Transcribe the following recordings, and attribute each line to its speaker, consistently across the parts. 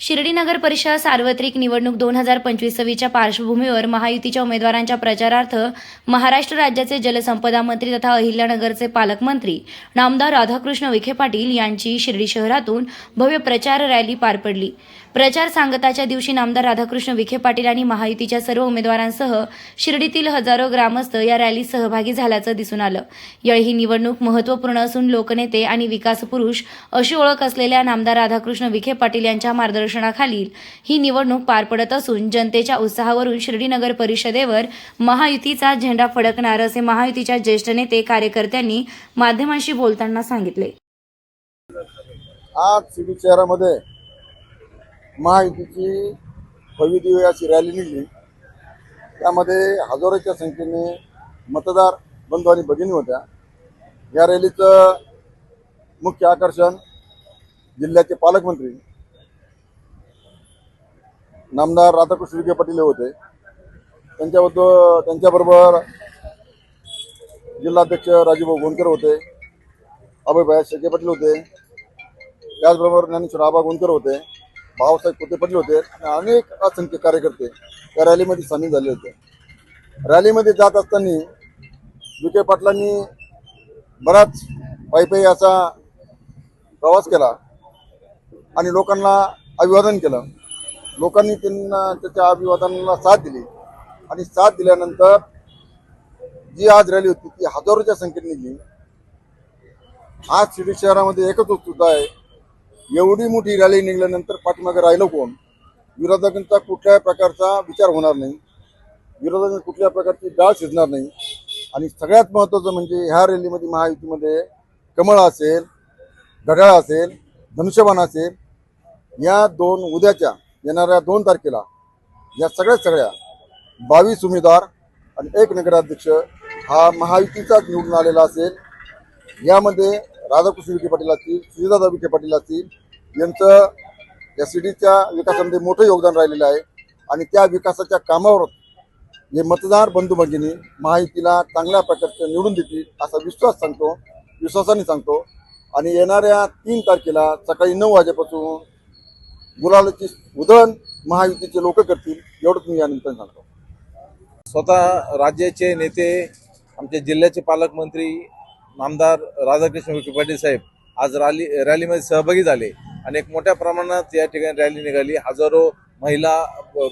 Speaker 1: शिर्डी नगर परिषद सार्वत्रिक निवडणूक दोन हजार पंचवीस सव्वीसच्या पार्श्वभूमीवर महायुतीच्या उमेदवारांच्या प्रचारार्थ महाराष्ट्र राज्याचे जलसंपदा मंत्री तथा अहिल्यानगरचे पालकमंत्री नामदार राधाकृष्ण विखे पाटील यांची शिर्डी शहरातून भव्य प्रचार रॅली पार पडली. प्रचार सांगताच्या दिवशी नामदार राधाकृष्ण विखे पाटील आणि महायुतीच्या सर्व उमेदवारांसह शिर्डीतील हजारो ग्रामस्थ या रॅलीत सहभागी झाल्याचं दिसून आलं. यावेळी ही निवडणूक महत्त्वपूर्ण असून लोकनेते आणि विकास पुरुष अशी ओळख असलेल्या नामदार राधाकृष्ण विखे पाटील यांच्या मार्गदर्शनाखालील ही निवडणूक पार पडत असून जनतेच्या उत्साहावरून शिर्डी नगर परिषदेवर महायुतीचा झेंडा फडकणार असे महायुतीच्या ज्येष्ठ नेते कार्यकर्त्यांनी माध्यमांशी बोलताना सांगितले.
Speaker 2: आज शिर्डी शहरामध्ये महायुतीची भव्यदिव्य अशी रॅली निघली. त्यामध्ये हजारोच्या संख्येने मतदार बंधू आणि भगिनी होत्या. या रॅलीचं मुख्य आकर्षण जिल्ह्याचे पालकमंत्री नामदार राधाकृष्ण विखे पाटील होते. त्यांच्याबद्दल त्यांच्याबरोबर जिल्हाध्यक्ष राजीभाऊ गोंदकर होते अभयभाई शेके पाटील होते. त्याचबरोबर ज्ञानेश्वर आबा गोंदकर होते. भावसाहेब कोते पडले होते? आणि अनेक असंख्य कार्यकर्ते त्या रॅलीमध्ये सामील झाले होते. रॅलीमध्ये जात असताना विखे पाटलांनी बराच पायी पायी असा प्रवास केला आणि लोकांना अभिवादन केलं. लोकांनी त्यांना त्याच्या अभिवादनाला साथ दिली. आणि साथ दिल्यानंतर जी आज रॅली होती ती हजारोच्या संख्येने गेली आज शिर्डी शहरामध्ये एकच उत्सुकता आहे एवढी मोठी रॅली निघाल्यानंतर पाठीमागे राहिलं कोण? विरोधकांचा कुठल्याही प्रकारचा विचार होणार नाही. विरोधकांना कुठल्या प्रकारची डाळ शिजणार नाही. आणि सगळ्यात महत्त्वाचं म्हणजे ह्या रॅलीमध्ये महायुतीमध्ये कमळ असेल घड्याळ असेल धनुष्यबाण असेल या दोन उद्याच्या येणाऱ्या दोन तारखेला या सगळ्या सगळ्या बावीस उमेदवार आणि एक नगराध्यक्ष हा महायुतीचाच निवडून आलेला असेल. यामध्ये राधाकृष्ण विखे पाटील असतील श्रीदादा विखे पाटील असतील यांचं या सिटीच्या विकासामध्ये मोठं योगदान राहिलेलं आहे. आणि त्या विकासाच्या कामावर हे मतदार बंधू भगिनी महायुतीला चांगल्या प्रकारचं निवडून देतील असा विश्वास सांगतो विश्वासाने सांगतो. आणि येणाऱ्या तीन तारखेला सकाळी नऊ वाजेपासून गुलालाची उधळण महायुतीचे लोक करतील एवढंच मी या निमित्ताने सांगतो.
Speaker 3: स्वतः राज्याचे नेते आमचे जिल्ह्याचे पालकमंत्री नामदार राधाकृष्ण विखे पाटील साहेब आज रॅली रॅलीमध्ये सहभागी झाले. आणि एक मोठ्या प्रमाणात या ठिकाणी रॅली निघाली. हजारो महिला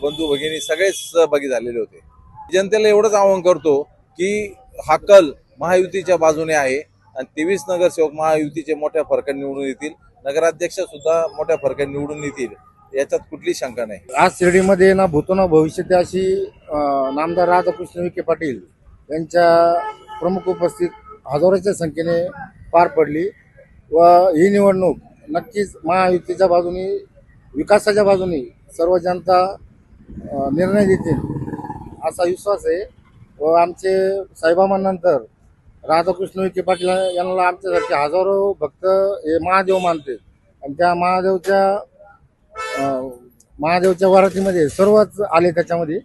Speaker 3: बंधू भगिनी सगळे सहभागी झालेले होते. जनतेला एवढंच आवाहन करतो की हा कल महायुतीच्या बाजूने आहे आणि तेवीस नगरसेवक महायुतीचे मोठ्या फरकाने निवडून येतील. नगराध्यक्ष सुद्धा मोठ्या फरकाने निवडून येतील. याच्यात कुठली शंका नाही.
Speaker 4: आज शिर्डीमध्ये ना भूतो ना भविष्यते अशी नामदार राधाकृष्ण विखे पाटील यांच्या प्रमुख उपस्थित हजारोच्या संख्येने पार पडली व ही निवडणूक नक्कीच महायुतीच्या बाजूने विकासाच्या बाजूने सर्व जनता निर्णय देतील असा विश्वास आहे. व आमचे साईबाबांनंतर राधाकृष्ण विखे पाटील यांना आमच्यासारखे हजारो भक्त हे महादेव मानते. आणि त्या महादेवच्या महादेवच्या वरातीमध्ये सर्वच आले त्याच्यामध्ये.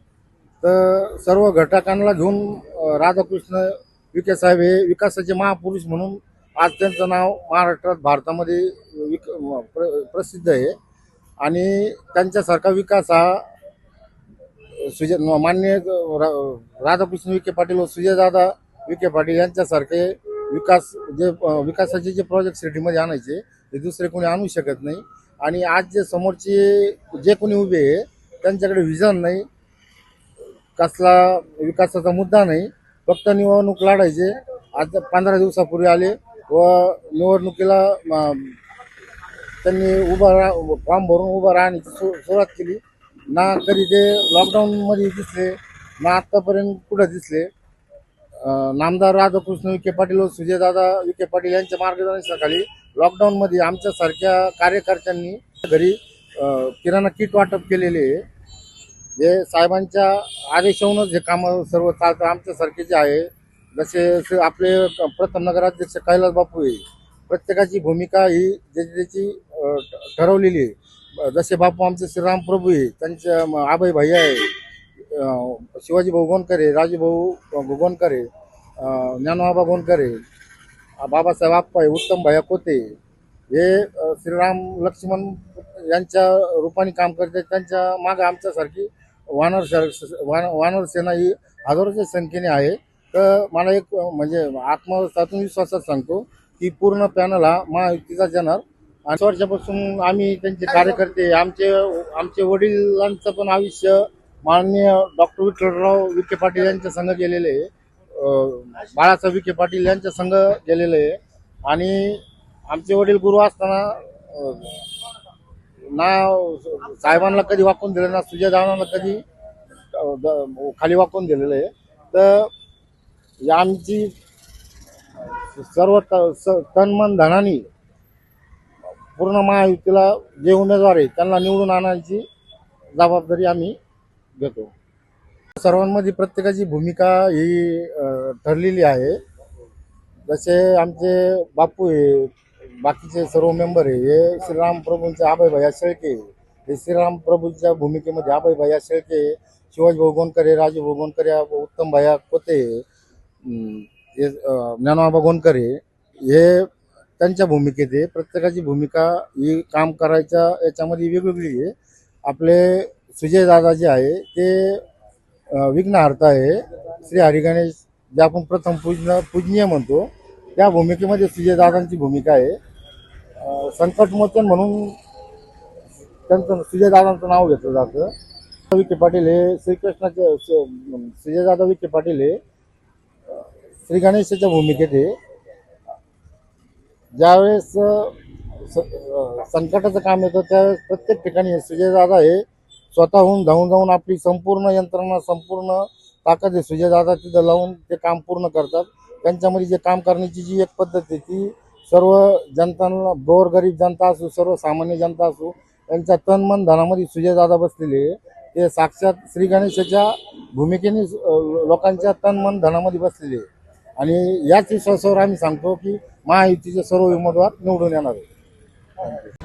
Speaker 4: तर सर्व घटकांना घेऊन राधाकृष्ण विखे साहेब हे विकासाचे महापुरुष म्हणून आज त्यांचं नाव महाराष्ट्रात भारतामध्ये विक प्र प्रसिद्ध आहे. आणि त्यांच्यासारखा विकास हा सुजय मान्य रा- राधाकृष्ण विखे पाटील व सुजयदादा विखे पाटील यांच्यासारखे विकास जे विकासाचे जे प्रोजेक्ट सिटीमध्ये आणायचे ते दुसरे कोणी आणू शकत नाही. आणि आज जे समोरचे जे कोणी उभे आहे त्यांच्याकडे विजन नाही. कसला विकासाचा मुद्दा नाही. फक्त निवडणूक लढायचे. आज पंधरा दिवसापूर्वी आले. व निवडणुकीला त्यांनी उभा राह फॉर्म भरून उभा राहण्याची सु सुरुवात केली. ना कधी ते लॉकडाऊनमध्ये दिसले ना आत्तापर्यंत कुठं दिसले. नामदार राधाकृष्ण विखे पाटील व सुजयदादा विखे पाटील यांच्या मार्गदर्शनाखाली लॉकडाऊनमध्ये आमच्यासारख्या कार्यकर्त्यांनी घरी किराणा किट वाटप केलेले आहे. साहेबांच्या आदेशाहूनच हे कामं सर्व चालतं आमच्यासारखे जे आहे जसे आपले प्रथम नगराध्यक्ष कैलास बापू आहे प्रत्येकाची भूमिका ही ज्याची त्याची ठरवलेली आहे. जसे बापू आमचे श्रीराम प्रभू आहे त्यांच्या म- आबाई भैया आहे शिवाजी भाऊ गोंडकर राजूभाऊ राजू ज्ञानबाबा गोंडकर बाबासाहेब आप्पा उत्तम भैया कोते हे श्रीराम लक्ष्मण यांच्या रूपाने काम करते त्यांच्या मागे आमच्यासारखी वानर वान- वानर सेना ही हजारोच्या संख्येने आहे. तर मला एक म्हणजे आत्मसातून विश्वासात सांगतो की पूर्ण पॅनल हा महायुतीचाच येणार आणि वर्षापासून आम्ही त्यांचे कार्यकर्ते आमचे आमचे वडिलांचं पण आयुष्य माननीय डॉक्टर विठ्ठलराव विखे पाटील यांच्या संघ गेलेले आहे. बाळासाहेब विखे पाटील यांच्या संघ गेलेले आहे. आणि आमचे वडील गुरु असताना ना साहेबांना कधी वाकून दिलं ना सुजय सुजयदानांना कधी द- खाली वाकून दिलेलं आहे. तर आमची सर्व त- स- तन मन धनानी पूर्ण महायुतीला जे उमेदवार आहे त्यांना निवडून आणायची जबाबदारी आम्ही घेतो. सर्वांमध्ये प्रत्येकाची भूमिका ही ठरलेली आहे. जसे आमचे बापू आहे बाकीचे सर्व मेंबर आहे हे श्रीराम प्रभूंचे अभय भैया शेळके हे श्रीराम प्रभूंच्या भूमिकेमध्ये अभय भैया शेळके शिवाजी भाऊ गोंडकरे राजू भाऊ या उत्तम भैया कोते ज्ञानोबा गोंडकरे हे त्यांच्या भूमिकेत आहे. प्रत्येकाची भूमिका ही काम करायच्या याच्यामध्ये वेगवेगळी आहे. आपले सुजय दादा जे आहे ते विघ्नहर्ता आहे. श्री हरिगणेश जे आपण प्रथम पूजन पूजनीय म्हणतो त्या भूमिकेमध्ये सुजयदादांची भूमिका आहे. संकटमोचन म्हणून त्यांचं सुजयदादांचं नाव घेतलं जातं. विखे पाटील हे श्रीकृष्णाचे सुजयदादा विखे पाटील हे श्री गणेशाच्या भूमिकेत आहे ज्यावेळेस स- संकटाचं काम येतं त्यावेळेस प्रत्येक ठिकाणी सुजयदादा हे स्वतःहून धावून जाऊन आपली संपूर्ण यंत्रणा संपूर्ण ताकद आहे सुजयदादा तिथं लावून ते काम पूर्ण करतात त्यांच्यामध्ये जे काम करण्याची जी एक पद्धत आहे ती सर्व जनतांना गोरगरीब जनता असो सर्वसामान्य जनता असो त्यांच्या तन मन धनामध्ये सुजयदादा बसलेले आहे. ते साक्षात श्री गणेशाच्या भूमिकेने लोकांच्या तन मन धनामध्ये बसलेले आहे. आणि याच विश्वासावर आम्ही सांगतो की महायुतीचे सर्व उमेदवार निवडून येणार आहे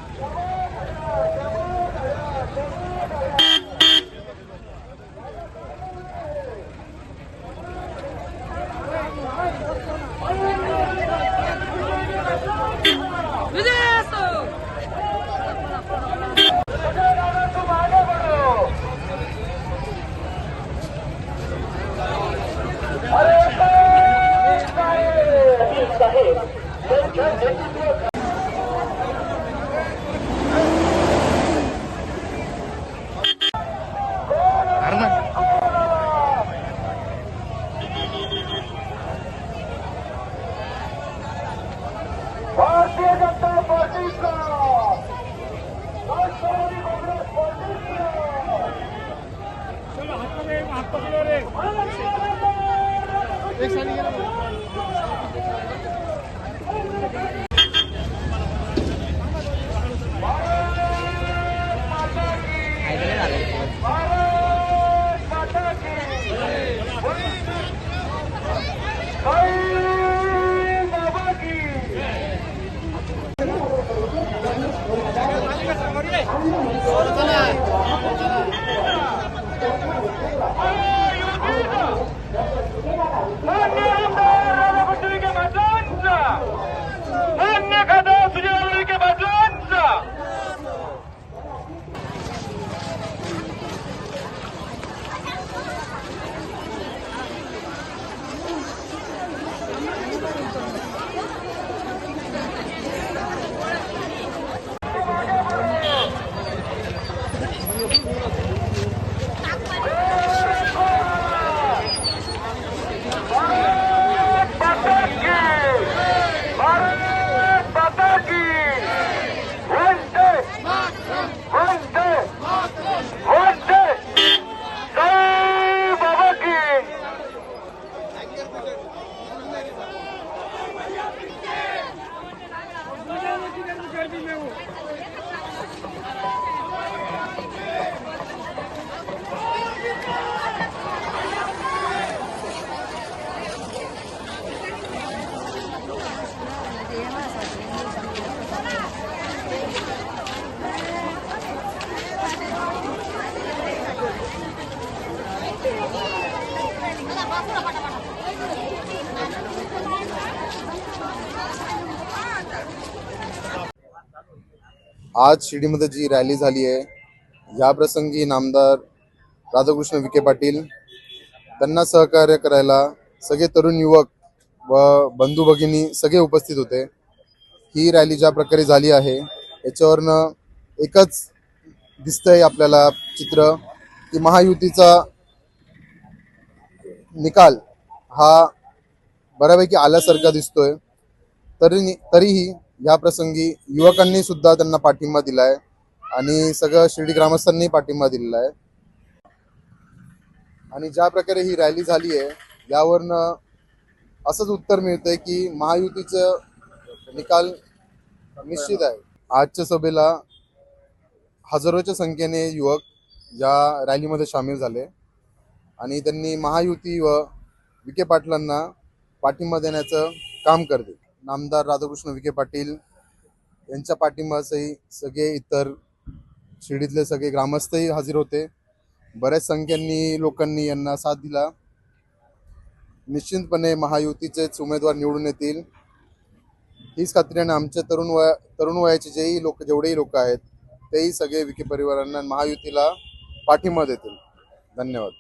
Speaker 5: आज शिर्डीमध्ये जी रॅली झाली आहे या प्रसंगी नामदार राधाकृष्ण विखे पाटील त्यांना सहकार्य करायला सगळे तरुण युवक व बंधू भगिनी सगळे उपस्थित होते. ही रॅली ज्या प्रकारे झाली आहे याच्यावरनं एकच दिसतंय आपल्याला चित्र की महायुतीचा निकाल हा बऱ्यापैकी आल्यासारखा दिसतोय. तरी तरीही या प्रसंगी युवकांनी सुद्धा त्यांना पाठिंबा दिलाय आणि सगळं शिर्डी ग्रामस्थांनी पाठिंबा दिलेला आहे. आणि ज्या प्रकारे ही रॅली झाली आहे यावरनं असंच उत्तर मिळतंय की महायुतीचं निकाल निश्चित आहे. आजच्या सभेला हजारोच्या संख्येने युवक या रॅलीमध्ये सामील झाले आणि त्यांनी महायुती व विखे पाटलांना पाठिंबा देण्याचं काम करते नामदार राधाकृष्ण विखे पाटील यांच्या पाठिंबासही सगळे इतर शिर्डीतले सगळे ग्रामस्थही हजर होते. बऱ्याच संख्यांनी लोकांनी यांना साथ दिला. निश्चितपणे महायुतीचेच उमेदवार निवडून येतील. हीच खात्रीने आमच्या तरुण वया तरुण वयाचे जेही लोक जेवढेही लोक आहेत तेही सगळे विखे परिवारांना महायुतीला पाठिंबा देतील. धन्यवाद.